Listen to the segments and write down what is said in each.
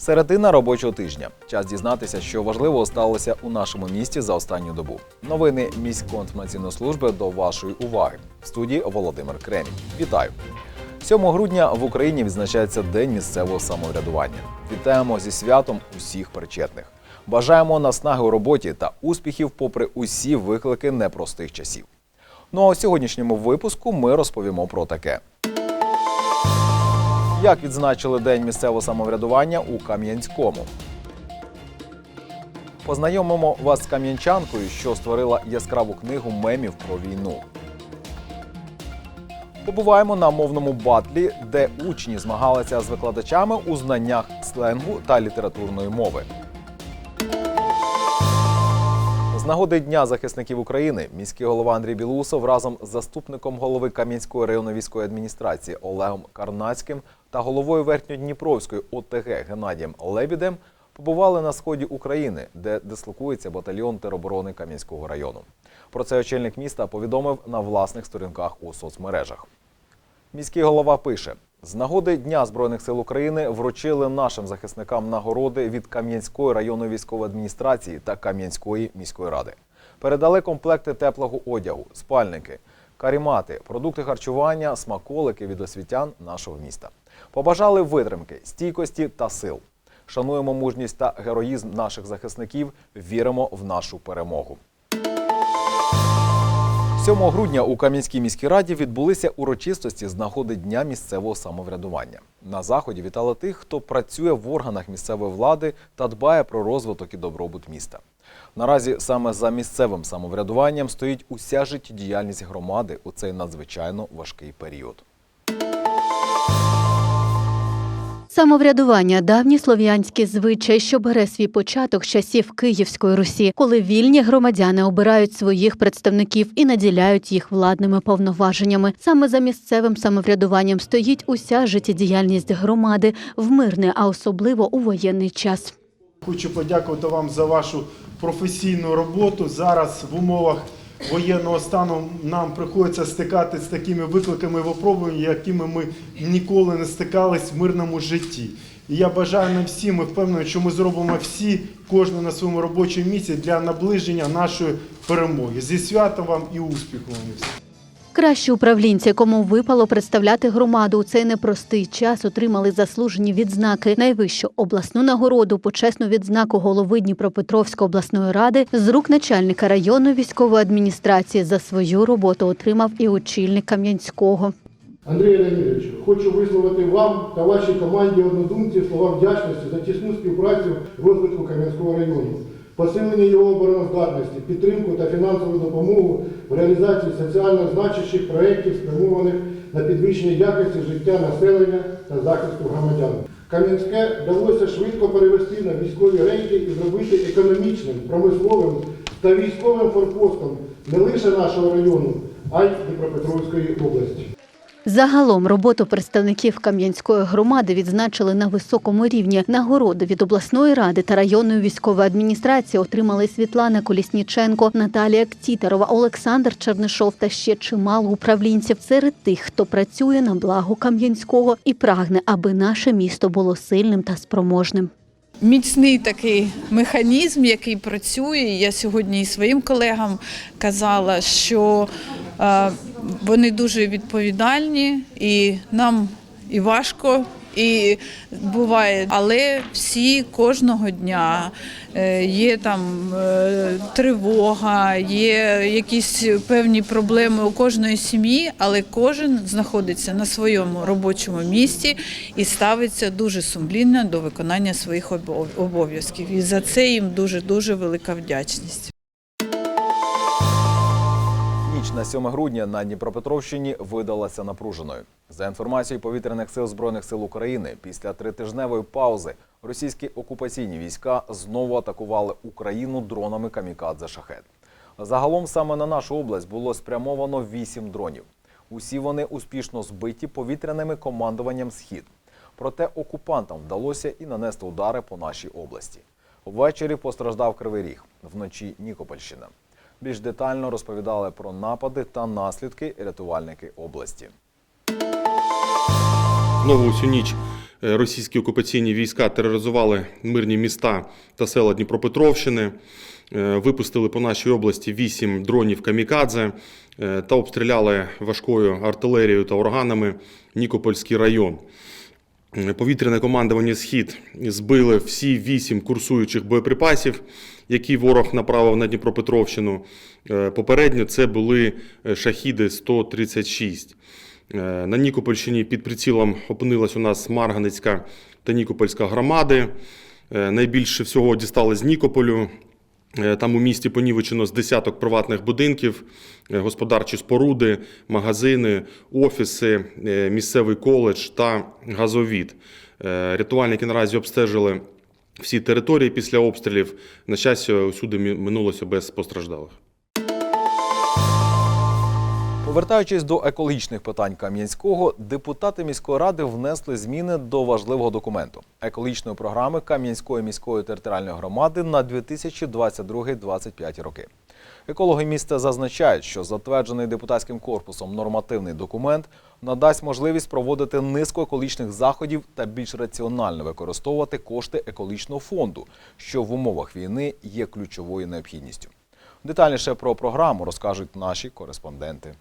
Середина робочого тижня. Час дізнатися, що важливого сталося у нашому місті за останню добу. Новини міської інформаційної служби до вашої уваги. В студії Володимир Кремінь. Вітаю! 7 грудня в Україні відзначається День місцевого самоврядування. Вітаємо зі святом усіх причетних. Бажаємо наснаги у роботі та успіхів попри усі виклики непростих часів. Ну а у сьогоднішньому випуску ми розповімо про таке. Як відзначили День місцевого самоврядування у Кам'янському? Познайомимо вас з кам'янчанкою, що створила яскраву книгу мемів про війну. Побуваємо на мовному батлі, де учні змагалися з викладачами у знаннях сленгу та літературної мови. Нагоди Дня захисників України міський голова Андрій Білусов разом з заступником голови Кам'янської районної військової адміністрації Олегом Карнацьким та головою Верхньодніпровської ОТГ Геннадієм Лебідем побували на сході України, де дислокується батальйон тероборони Кам'янського району. Про це очільник міста повідомив на власних сторінках у соцмережах. Міський голова пише: з нагоди Дня Збройних сил України вручили нашим захисникам нагороди від Кам'янської районної військової адміністрації та Кам'янської міської ради. Передали комплекти теплого одягу, спальники, карімати, продукти харчування, смаколики від освітян нашого міста. Побажали витримки, стійкості та сил. Шануємо мужність та героїзм наших захисників. Віримо в нашу перемогу. 7 грудня у Кам'янській міській раді відбулися урочистості з нагоди Дня місцевого самоврядування. На заході вітали тих, хто працює в органах місцевої влади та дбає про розвиток і добробут міста. Наразі саме за місцевим самоврядуванням стоїть уся життєдіяльність громади у цей надзвичайно важкий період. Самоврядування давній слов'янський звичай, що бере свій початок з часів Київської Русі, коли вільні громадяни обирають своїх представників і наділяють їх владними повноваженнями. Саме за місцевим самоврядуванням стоїть уся життєдіяльність громади в мирний, а особливо у воєнний час. Хочу подякувати вам за вашу професійну роботу. Зараз в умовах воєнного стану нам приходиться стикатися з такими викликами в випробуваннями, якими ми ніколи не стикались в мирному житті. І я бажаю нам всім ми впевнені, що ми зробимо всі, кожен на своєму робочому місці для наближення нашої перемоги. Зі святом вам і успіху вам всім! Кращі управлінці, кому випало представляти громаду. У цей непростий час, отримали заслужені відзнаки, найвищу обласну нагороду, почесну відзнаку голови Дніпропетровської обласної ради з рук начальника районної військової адміністрації. За свою роботу отримав і очільник Кам'янського. Андрію Леонідовичу, хочу висловити вам та вашій команді однодумців слова вдячності за тісну співпрацю в розвитку Кам'янського району, посилення його обороноздатності, підтримку та фінансову допомогу в реалізації соціально значущих проєктів, спрямованих на підвищення якості життя населення та захисту громадян. Кам'янське вдалося швидко перевести на військові рейки і зробити економічним, промисловим та військовим форпостом не лише нашого району, а й Дніпропетровської області. Загалом роботу представників Кам'янської громади відзначили на високому рівні. Нагороди від обласної ради та районної військової адміністрації отримали Світлана Колісніченко, Наталія Ктітерова, Олександр Чернишов та ще чимало управлінців серед тих, хто працює на благо Кам'янського і прагне, аби наше місто було сильним та спроможним. Міцний такий механізм, який працює. Я сьогодні і своїм колегам казала, що е, вони дуже відповідальні, і нам і важко. І буває, але всі кожного дня е, є там е, тривога, є якісь певні проблеми у кожної сім'ї, але кожен знаходиться на своєму робочому місці і ставиться дуже сумлінно до виконання своїх обов- обов'язків. І за це їм дуже дуже велика вдячність. Ніч на 7 грудня на Дніпропетровщині видалася напруженою. За інформацією повітряних сил Збройних сил України, після тритижневої паузи російські окупаційні війська знову атакували Україну дронами камікадзе шахет. Загалом саме на нашу область було спрямовано 8 дронів. Усі вони успішно збиті повітряними командуванням Схід. Проте окупантам вдалося і нанести удари по нашій області. Ввечері постраждав Кривий Ріг, вночі Нікопольщина. Більш детально розповідали про напади та наслідки рятувальники області. Знову всю ніч е, російські окупаційні війська тероризували мирні міста та села Дніпропетровщини, е, випустили по нашій області вісім дронів камікадзе е, та обстріляли важкою артилерією та органами Нікопольський район. Повітряне командування Схід збили всі вісім курсуючих боєприпасів, які ворог направив на Дніпропетровщину. Е, Попередньо це були е, шахіди 136. Е, На Нікопольщині під прицілом опинилась у нас Марганецька та Нікопольська громади. Найбільше всього дістали з Нікополю. Там у місті понівечено з десяток приватних будинків, господарчі споруди, магазини, офіси, місцевий коледж та газовід. Рятувальники наразі обстежили всі території після обстрілів. На щастя, усюди минулося без постраждалих. Повертаючись до екологічних питань Кам'янського, депутати міської ради внесли зміни до важливого документу екологічної програми Кам'янської міської територіальної громади на 2022-2025 роки. Екологи міста зазначають, що затверджений депутатським корпусом нормативний документ надасть можливість проводити низку екологічних заходів та більш раціонально використовувати кошти екологічного фонду, що в умовах війни є ключовою необхідністю. Детальніше про програму розкажуть наші кореспонденти.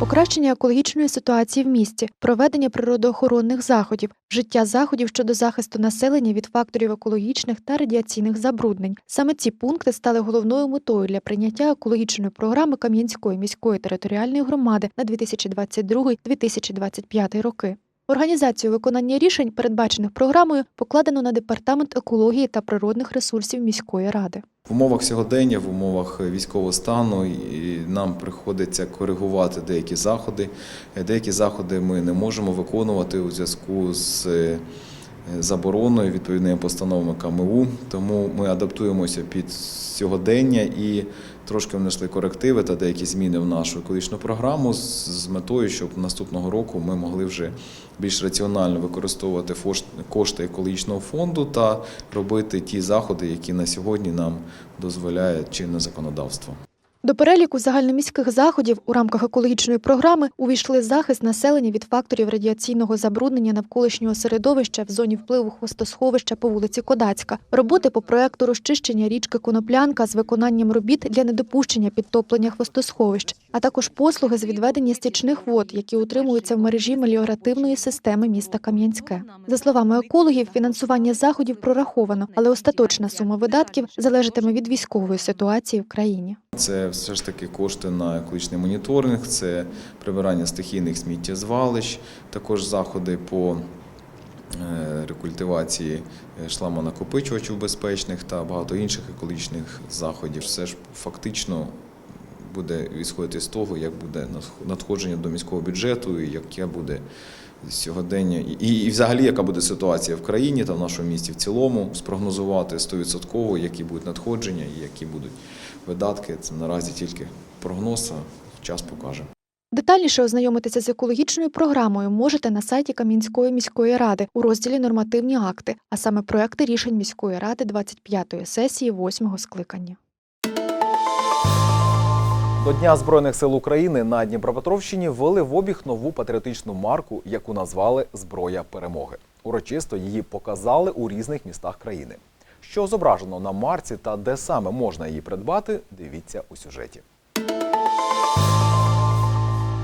Покращення екологічної ситуації в місті, проведення природоохоронних заходів, життя заходів щодо захисту населення від факторів екологічних та радіаційних забруднень. Саме ці пункти стали головною метою для прийняття екологічної програми Кам'янської міської територіальної громади на 2022-2025 роки. Організацію виконання рішень, передбачених програмою, покладено на департамент екології та природних ресурсів міської ради. В умовах сьогодення, в умовах військового стану нам приходиться коригувати деякі заходи. Деякі заходи ми не можемо виконувати у зв'язку з е, забороною відповідними постановами КМУ. Тому ми адаптуємося під сьогодення і трошки внесли корективи та деякі зміни в нашу екологічну програму з метою, щоб наступного року ми могли вже більш раціонально використовувати фош- кошти екологічного фонду та робити ті заходи, які на сьогодні нам дозволяє чинне законодавство. До переліку загальноміських заходів у рамках екологічної програми увійшли захист населення від факторів радіаційного забруднення навколишнього середовища в зоні впливу хвостосховища по вулиці Кодацька, роботи по проекту розчищення річки Коноплянка з виконанням робіт для недопущення підтоплення хвостосховищ, а також послуги з відведення стічних вод, які утримуються в мережі меліоративної системи міста Кам'янське. За словами екологів, фінансування заходів прораховано, але остаточна сума видатків залежатиме від військової ситуації в країні. Це все ж таки кошти на екологічний моніторинг, це прибирання стихійних сміттєзвалищ, також заходи по е, рекультивації е, шламонакопичувачів безпечних та багато інших екологічних заходів. Все ж фактично буде відсходити з того, як буде надходження до міського бюджету, і яке буде сьогодення, і, і взагалі яка буде ситуація в країні та в нашому місті в цілому, спрогнозувати 100% які будуть надходження і які будуть видатки. Це наразі тільки прогноз, а час покаже. Детальніше ознайомитися з екологічною програмою можете на сайті Кам'янської міської ради у розділі Нормативні акти, а саме проекти рішень міської ради 25-ї сесії 8-го скликання. До Дня Збройних сил України на Дніпропетровщині ввели в обіг нову патріотичну марку, яку назвали Зброя перемоги. Урочисто її показали у різних містах країни. Що зображено на марці та де саме можна її придбати, дивіться у сюжеті.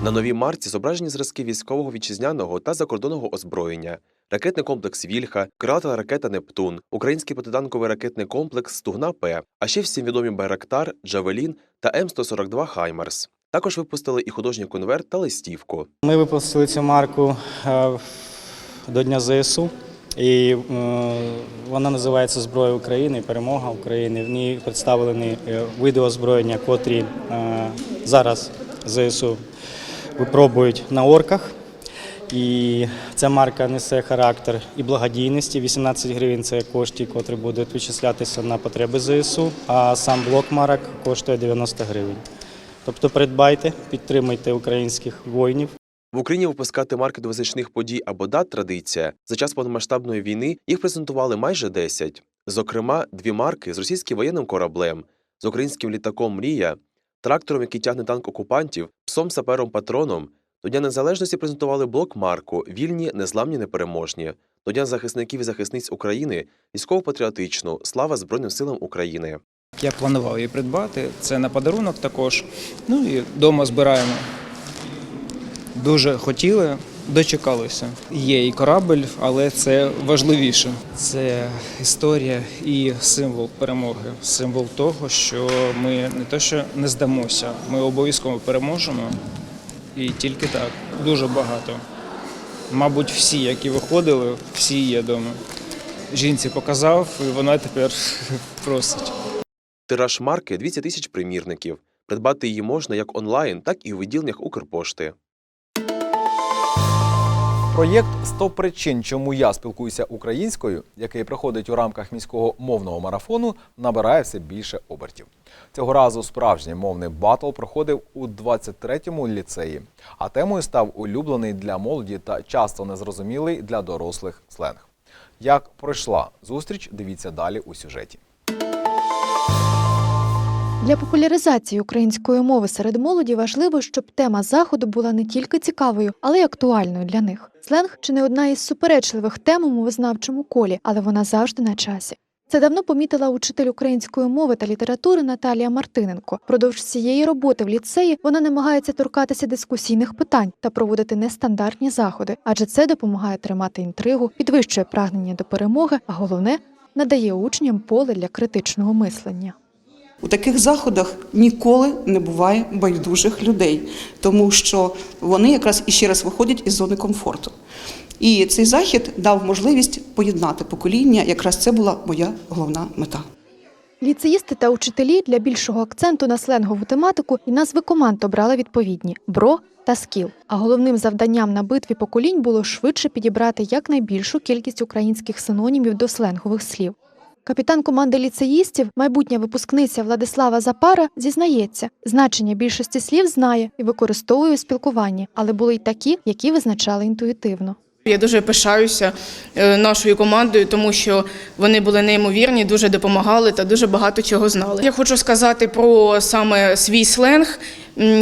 На новій марці зображені зразки військового вітчизняного та закордонного озброєння, ракетний комплекс Вільха, крилата ракета Нептун, український протитанковий ракетний комплекс Стугна П, а ще всім відомі Байрактар, Джавелін та М142 Хаймерс. Також випустили і художній конверт та листівку. Ми випустили цю марку е, до Дня ЗСУ, і е, вона називається Зброя України, перемога України. В ній представлені е, види озброєння, котрі зараз ЗСУ випробують на орках. І ця марка несе характер і благодійності. 18 гривень це кошти, котрі будуть вичислятися на потреби ЗСУ, а сам блок марок коштує 90 гривень. Тобто придбайте, підтримуйте українських воїнів. В Україні випускати марки до визначних подій або дат традиція. За час повномасштабної війни їх презентували майже 10. Зокрема, дві марки з російським воєнним кораблем, з українським літаком Мрія, трактором, який тягне танк окупантів, псом сапером патроном До Дня Незалежності презентували блок Марку Вільні, незламні, непереможні. До Дня захисників і захисниць України військово-патріотичну Слава Збройним силам України. Я планував її придбати. Це на подарунок також. Ну і вдома збираємо. Дуже хотіли, дочекалися. Є і корабль, але це важливіше. Це історія і символ перемоги, символ того, що ми не те, що не здамося, ми обов'язково переможемо. І тільки так, дуже багато. Мабуть, всі, які виходили, всі є вдома. Жінці показав, і вона тепер просить. Тираж марки 200 тисяч примірників. Придбати її можна як онлайн, так і у відділеннях Укрпошти. Проєкт «100 причин, чому я спілкуюся українською, який проходить у рамках міського мовного марафону, набирає все більше обертів. Цього разу справжній мовний батл проходив у 23-му ліцеї, а темою став улюблений для молоді та часто незрозумілий для дорослих сленг. Як пройшла зустріч, дивіться далі у сюжеті. Для популяризації української мови серед молоді важливо, щоб тема заходу була не тільки цікавою, але й актуальною для них. Сленг чи не одна із суперечливих тем у мовознавчому колі, але вона завжди на часі. Це давно помітила учитель української мови та літератури Наталія Мартиненко. Продовж всієї роботи в ліцеї вона намагається торкатися дискусійних питань та проводити нестандартні заходи, адже це допомагає тримати інтригу, підвищує прагнення до перемоги, а головне надає учням поле для критичного мислення. У таких заходах ніколи не буває байдужих людей, тому що вони якраз іще раз виходять із зони комфорту. І цей захід дав можливість поєднати покоління. Якраз це була моя головна мета. Ліцеїсти та учителі для більшого акценту на сленгову тематику і назви команд обрали відповідні бро та скіл. А головним завданням на битві поколінь було швидше підібрати якнайбільшу кількість українських синонімів до сленгових слів. Капітан команди ліцеїстів, майбутня випускниця Владислава Запара, зізнається, значення більшості слів знає і використовує у спілкуванні, але були й такі, які визначали інтуїтивно. Я дуже пишаюся е, нашою командою, тому що вони були неймовірні, дуже допомагали та дуже багато чого знали. Я хочу сказати про саме свій сленг.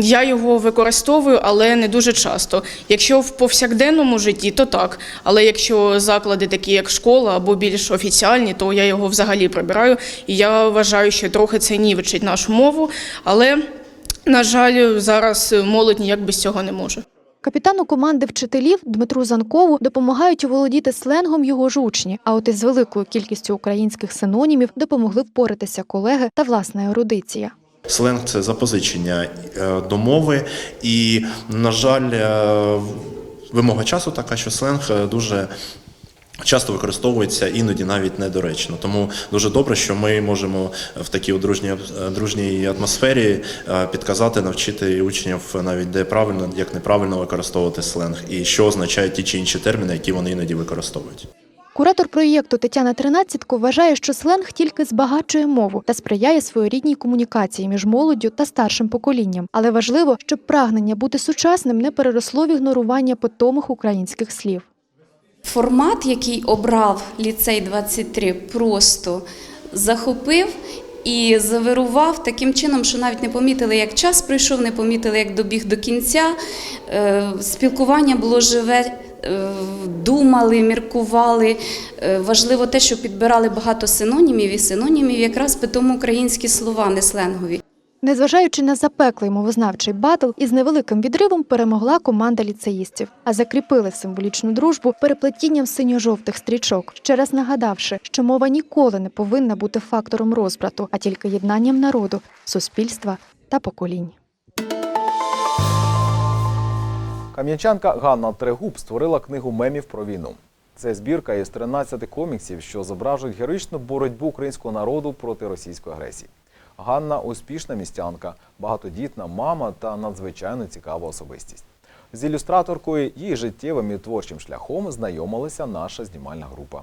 Я його використовую, але не дуже часто. Якщо в повсякденному житті, то так. Але якщо заклади такі, як школа або більш офіціальні, то я його взагалі прибираю. І я вважаю, що трохи це нівечить нашу мову. Але, на жаль, зараз молодь ніяк без цього не може. Капітану команди вчителів Дмитру Занкову допомагають оволодіти сленгом його ж учні. А от із великою кількістю українських синонімів допомогли впоратися колеги та власна ерудиція. Сленг це запозичення е, до мови, і, на жаль, е, вимога часу така, що сленг е, дуже часто використовується, іноді навіть недоречно. Тому дуже добре, що ми можемо в такій дружній, дружній атмосфері е, підказати, навчити учнів навіть де правильно, як неправильно використовувати сленг, і що означають ті чи інші терміни, які вони іноді використовують. Куратор проєкту Тетяна Тринадцятко вважає, що сленг тільки збагачує мову та сприяє своєрідній комунікації між молоддю та старшим поколінням. Але важливо, щоб прагнення бути сучасним не переросло в ігнорування питомих українських слів. Формат, який обрав ліцей 23, просто захопив і завирував таким чином, що навіть не помітили, як час пройшов, не помітили, як добіг до кінця. Е, Спілкування було живе. е, Думали, міркували. Е, Важливо те, що підбирали багато синонімів і синонімів, якраз питому українські слова, не сленгові. Незважаючи на запеклий мовознавчий батл, із невеликим відривом перемогла команда ліцеїстів, а закріпили символічну дружбу переплетінням синьо-жовтих стрічок, ще раз нагадавши, що мова ніколи не повинна бути фактором розбрату, а тільки єднанням народу, суспільства та поколінь. Кам'янчанка Ганна Трегуб створила книгу мемів про війну. Це збірка із 13 коміксів, що зображують героїчну боротьбу українського народу проти російської агресії. Ганна успішна містянка, багатодітна мама та надзвичайно цікава особистість. З ілюстраторкою її життєвим і творчим шляхом знайомилася наша знімальна група.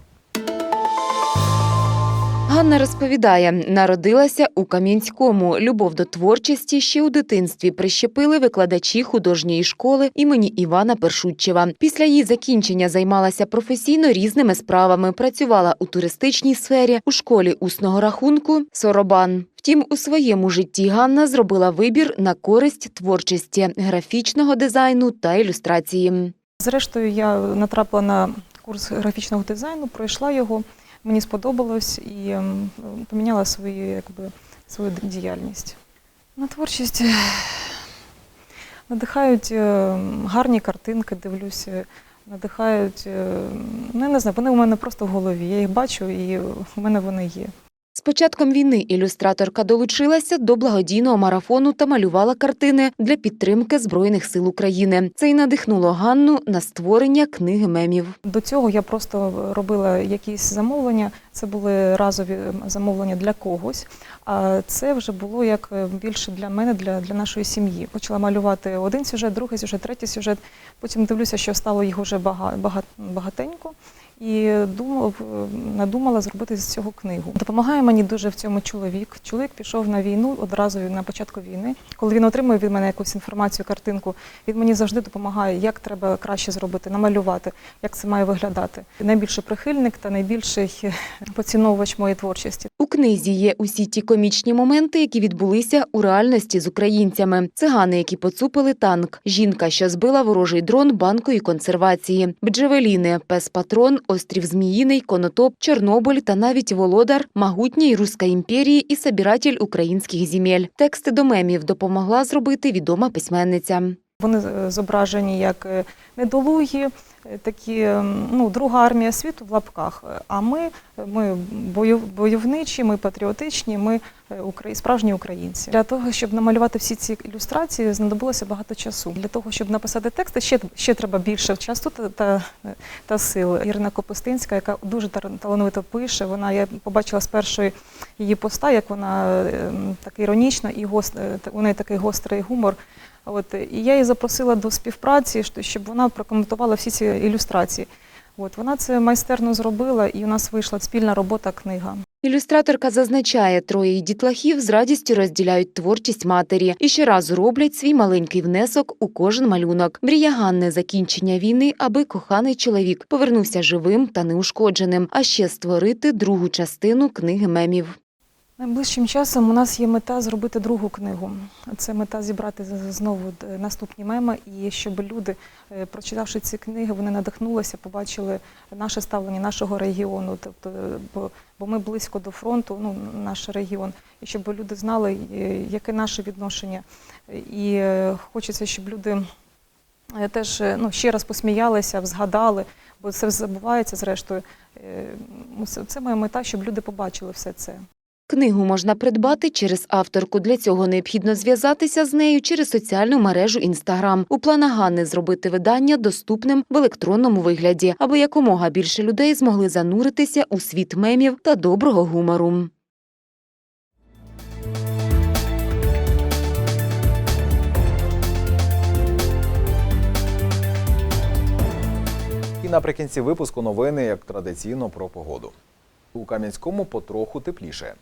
Ганна розповідає, народилася у Кам'янському. Любов до творчості ще у дитинстві прищепили викладачі художньої школи імені Івана Першутчева. Після її закінчення займалася професійно різними справами. Працювала у туристичній сфері, у школі усного рахунку Соробан. Втім, у своєму житті Ганна зробила вибір на користь творчості, графічного дизайну та ілюстрації. Зрештою, я натрапила на курс графічного дизайну, пройшла його, мені сподобалось і ем, поміняла свою, якби, свою діяльність. На творчість надихають е, гарні картинки, дивлюся, надихають, е, ну, я не знаю, вони у мене просто в голові. Я їх бачу і в мене вони є. З початком війни ілюстраторка долучилася до благодійного марафону та малювала картини для підтримки Збройних сил України. Це й надихнуло Ганну на створення книги мемів. До цього я просто робила якісь замовлення. Це були разові замовлення для когось. А це вже було як е, більше для мене, для, для нашої сім'ї. Почала малювати один сюжет, другий сюжет, третій сюжет. Потім дивлюся, що стало їх бага- багатенько. І думав, надумала зробити з цього книгу. Допомагає мені дуже в цьому чоловік. Чоловік пішов на війну одразу на початку війни. Коли він отримує від мене якусь інформацію, картинку, він мені завжди допомагає, як треба краще зробити, намалювати, як це має виглядати. Найбільший прихильник та найбільший поціновувач моєї творчості. У книзі є усі ті комічні моменти, які відбулися у реальності з українцями: цигани, які поцупили танк, жінка, що збила ворожий дрон банкою консервації, бджевеліни, пес патрон, острів Зміїний, Конотоп, Чорнобиль та навіть володар Магутній Руської імперії і собиратель українських земель. Тексти до мемів допомогла зробити відома письменниця. Вони зображені як е, недолугі, е, такі ну, друга армія світу в лапках. А ми, ми бойовничі, ми патріотичні, ми справжні українці. Для того, щоб намалювати всі ці ілюстрації, знадобилося багато часу. Для того, щоб написати тексти, ще, ще треба більше часу та, та, та сил. Ірина Копустинська, яка дуже талановито пише. Вона я побачила з першої її поста, як вона ем, так іронічно і гост, е, у неї такий гострий гумор. От, і я її запросила до співпраці, щоб вона прокоментувала всі ці ілюстрації. От, вона це майстерно зробила, і у нас вийшла спільна робота книга. Ілюстраторка зазначає, троє дітлахів з радістю розділяють творчість матері і щоразу роблять свій маленький внесок у кожен малюнок. Мрія Ганни закінчення війни, аби коханий чоловік повернувся живим та неушкодженим, а ще створити другу частину книги мемів. Найближчим часом у нас є мета зробити другу книгу. Це мета зібрати знову наступні меми, і щоб люди, е, прочитавши ці книги, вони надихнулися, побачили наше ставлення нашого регіону. Тобто, е, бо, бо ми близько до фронту, ну наш регіон, і щоб люди знали, е, яке наше відношення. І хочеться, щоб люди теж ну, ще раз посміялися, згадали, бо це забувається зрештою. Це моя мета, щоб люди побачили все це. Книгу можна придбати через авторку. Для цього необхідно зв'язатися з нею через соціальну мережу Інстаграм. У планах Ганни зробити видання доступним в електронному вигляді, аби якомога більше людей змогли зануритися у світ мемів та доброго гумору. І наприкінці випуску новини, як традиційно, про погоду. У Кам'янському потроху тепліше.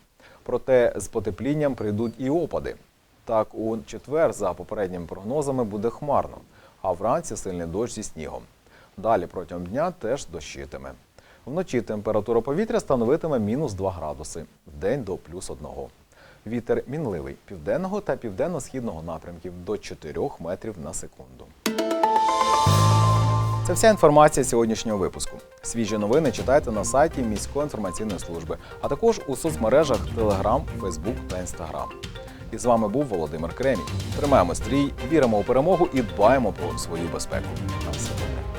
Проте з потеплінням прийдуть і опади. Так, у четвер, за попередніми прогнозами, буде хмарно, а вранці сильний дощ зі снігом. Далі протягом дня теж дощитиме. Вночі температура повітря становитиме мінус 2 градуси, вдень до плюс 1. Вітер мінливий південного та південно-східного напрямків до 4 метрів на секунду. Це вся інформація сьогоднішнього випуску. Свіжі новини читайте на сайті міської інформаційної служби, а також у соцмережах Telegram, Facebook та Instagram. І з вами був Володимир Кремінь. Тримаємо стрій, віримо у перемогу і дбаємо про свою безпеку. На все добре.